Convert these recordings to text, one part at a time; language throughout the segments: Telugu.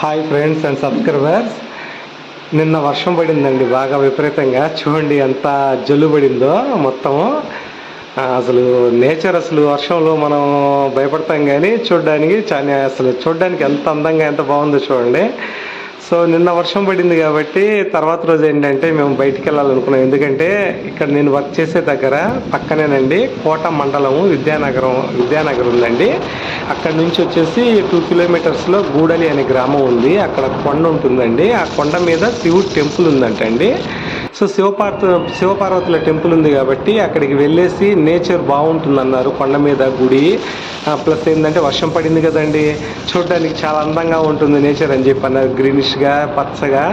Hi friends and subscribers. నిన్న వర్షం పడిందండి బాగా విపరీతంగా. చూడండి ఎంత జల్లు పడిందో మొత్తము అసలు నేచర్ అసలు వర్షంలో మనం భయపడతాం కానీ చూడడానికి చాలా అసలు చూడడానికి ఎంత అందంగా ఎంత బాగుందో చూడండి. సో నిన్న వర్షం పడింది కాబట్టి తర్వాత రోజు ఏంటంటే మేము బయటికి వెళ్ళాలనుకున్నాం. ఎందుకంటే ఇక్కడ నేను వర్క్ చేసే దగ్గర పక్కనేనండి కోట మండలము విద్యానగరం విద్యానగర్ ఉందండి. అక్కడ నుంచి వచ్చేసి టూ కిలోమీటర్స్లో గూడలి అనే గ్రామం ఉంది. అక్కడ కొండ ఉంటుందండి. ఆ కొండ మీద శివుడు టెంపుల్ ఉందంటండి. సో శివపార్త శివపార్వతుల టెంపుల్ ఉంది కాబట్టి అక్కడికి వెళ్ళేసి నేచర్ బాగుంటుంది అన్నారు కొండ మీద గుడి. ప్లస్ ఏంటంటే వర్షం పడింది కదండి. చూడడానికి చాలా అందంగా ఉంటుంది నేచర్ అని చెప్పి అన్నారు గ్రీనిష్గా పచ్చగా.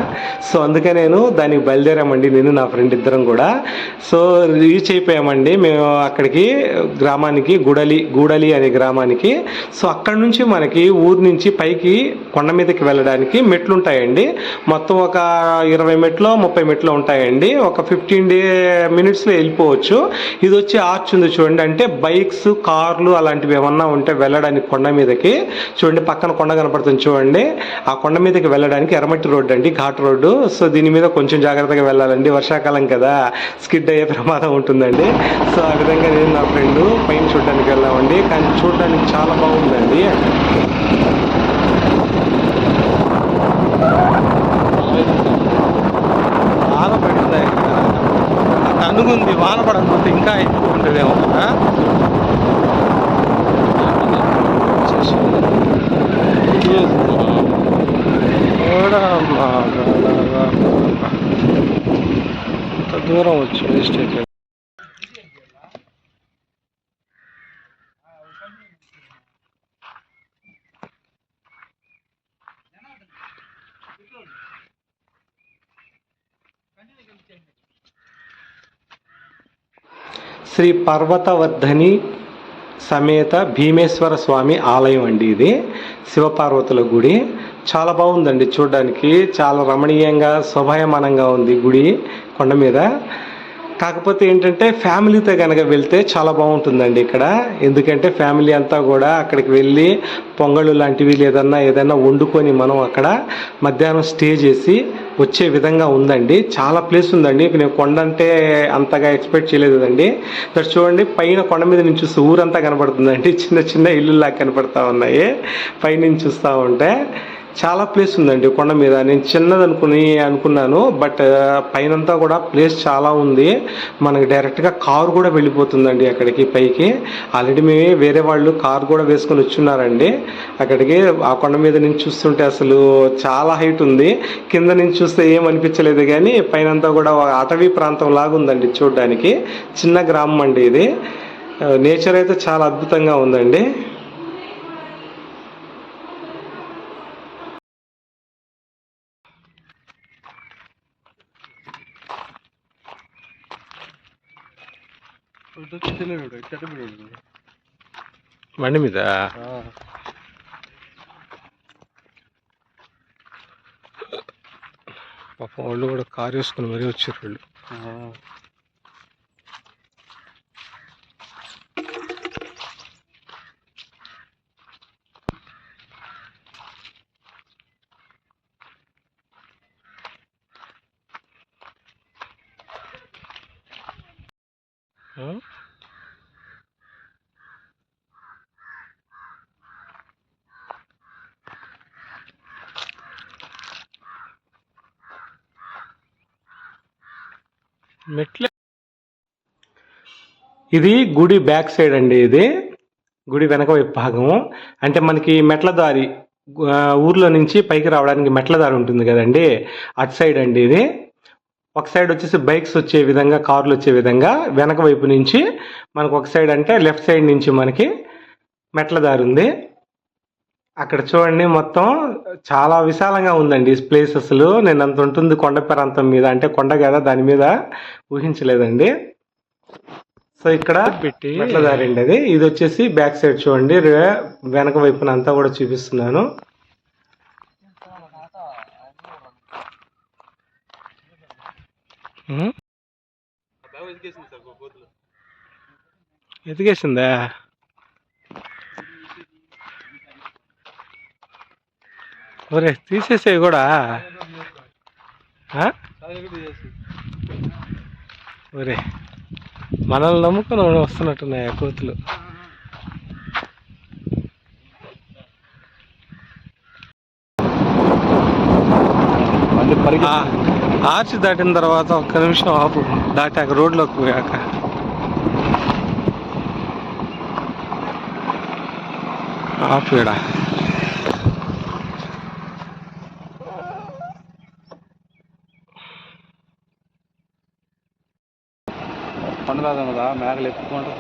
సో అందుకే నేను దానికి బయలుదేరామండి నేను నా ఫ్రెండ్ ఇద్దరం కూడా. సో రీచ్ అయిపోయామండి. మేము అక్కడికి గ్రామానికి గుడలి గూడలి అనే గ్రామానికి. సో అక్కడ నుంచి మనకి ఊరు నుంచి పైకి కొండ మీదకి వెళ్ళడానికి మెట్లు ఉంటాయండి మొత్తం ఒక ఇరవై మెట్లు ముప్పై మెట్లు ఉంటాయండి. ఒక ఫిఫ్టీన్ డే మినిట్స్లో వెళ్ళిపోవచ్చు. ఇది వచ్చి ఆర్చ్ ఉంది చూడండి. అంటే బైక్స్ కార్లు అలాంటివి ఏమన్నా ఉంటే వెళ్ళడానికి కొండ మీదకి. చూడండి పక్కన కొండ కనపడుతుంది చూడండి. ఆ కొండ మీదకి వెళ్ళడానికి ఎర్రమట్టి రోడ్డు అండి ఘాట్ రోడ్డు. సో దీని మీద కొంచెం జాగ్రత్తగా వెళ్ళాలండి. వర్షాకాలం కదా స్కిడ్ అయ్యే ప్రమాదం ఉంటుందండి. సో ఆ విధంగా నేను నా ఫ్రెండ్ పైన చూడడానికి వెళ్ళామండి. కానీ చూడడానికి చాలా బాగుందండి. వాన తనుగుంది వాన పడకపోతే ఇంకా ఎక్కువ ఉంటుందేమో. దూరం వచ్చి వేస్ట్ శ్రీ పర్వతవర్ధని సమేత భీమేశ్వర స్వామి ఆలయం అండి ఇది శివపార్వతుల గుడి. చాలా బాగుందండి చూడడానికి. చాలా రమణీయంగా శోభాయమానంగా ఉంది గుడి కొండ మీద. కాకపోతే ఏంటంటే ఫ్యామిలీతో కనుక వెళ్తే చాలా బాగుంటుందండి ఇక్కడ. ఎందుకంటే ఫ్యామిలీ అంతా కూడా అక్కడికి వెళ్ళి పొంగళ్ళు లాంటివి లేదన్నా ఏదైనా వండుకొని మనం అక్కడ మధ్యాహ్నం స్టే చేసి వచ్చే విధంగా ఉందండి. చాలా ప్లేస్ ఉందండి. నేను కొండ అంటే అంతగా ఎక్స్పెక్ట్ చేయలేదు ఇక్కడ చూడండి పైన కొండ మీద నుంచి చూస్తే ఊరంతా కనపడుతుందండి. చిన్న చిన్న ఇల్లులా కనపడతా ఉన్నాయి. పైనుంచి చూస్తూ ఉంటే చాలా ప్లేస్ ఉందండి కొండ మీద. నేను చిన్నది అనుకుని అనుకున్నాను బట్ పైనంతా కూడా ప్లేస్ చాలా ఉంది. మనకి డైరెక్ట్గా కారు కూడా వెళ్ళిపోతుందండి అక్కడికి పైకి. ఆల్రెడీ మేము వేరే వాళ్ళు కారు కూడా వేసుకొని వచ్చున్నారండి. అక్కడికి ఆ కొండ మీద నుంచి చూస్తుంటే అసలు చాలా హైట్ ఉంది. కింద నుంచి చూస్తే ఏమనిపించలేదు కానీ పైనంతా కూడా అటవీ ప్రాంతం లాగా ఉందండి చూడడానికి. చిన్న గ్రామం అండి ఇది. నేచర్ అయితే చాలా అద్భుతంగా ఉందండి. బండి మీద? పాపం వాళ్ళు కూడా కారు వేసుకుని మరీ వచ్చారు వాళ్ళు. ఆ? మెట్ల ఇది గుడి బ్యాక్ సైడ్ అండి ఇది. గుడి వెనక వైపు భాగం అంటే మనకి మెట్ల దారి ఊర్లో నుంచి పైకి రావడానికి మెట్ల దారి ఉంటుంది కదండి. అటు సైడ్ అండి ఇది. ఒక సైడ్ వచ్చేసి బైక్స్ వచ్చే విధంగా కార్లు వచ్చే విధంగా వెనక వైపు నుంచి మనకు ఒక సైడ్ అంటే లెఫ్ట్ సైడ్ నుంచి మనకి మెట్ల దారి ఉంది. అక్కడ చూడండి మొత్తం చాలా విశాలంగా ఉందండి ఈ ప్లేస్ అసలు నేను అంత ఉంటుంది కొండ ప్రాంతం మీద అంటే కొండ కదా దాని మీద ఊహించలేదండి. సో ఇక్కడ పెట్టి మెట్ల దారి అండి అది. ఇది వచ్చేసి బ్యాక్ సైడ్ చూడండి వెనక వైపున అంతా కూడా చూపిస్తున్నాను. ఉం? ఒరే తీసేసే కూడా? ఒరే మనల్ని నమ్ముకొని వస్తున్నట్టున్నాయి ఆ కోతులు ఆర్చ్ దాటిన తర్వాత ఒక్క నిమిషం ఆపు దాటాక రోడ్లోకి పోయాక. ఆపు ఈడ మేకలు ఎత్తుకుంటూ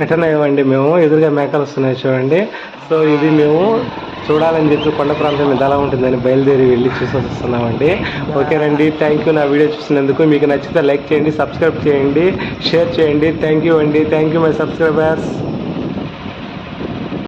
రిటర్న్ అయ్యామండి మేము. ఎదురుగా మేకలు వస్తున్నాయి చూడండి. సో ఇది మేము చూడాలని చెప్పి కొండ ప్రాంతం మీద ఎలా ఉంటుందని బయలుదేరి వెళ్ళి చూసి వస్తున్నామండి. ఓకేనండి థ్యాంక్ యూ నా వీడియో చూసినందుకు మీకు నచ్చితే లైక్ చేయండి సబ్స్క్రైబ్ చేయండి షేర్ చేయండి. థ్యాంక్ యూ అండి. Thank you my subscribers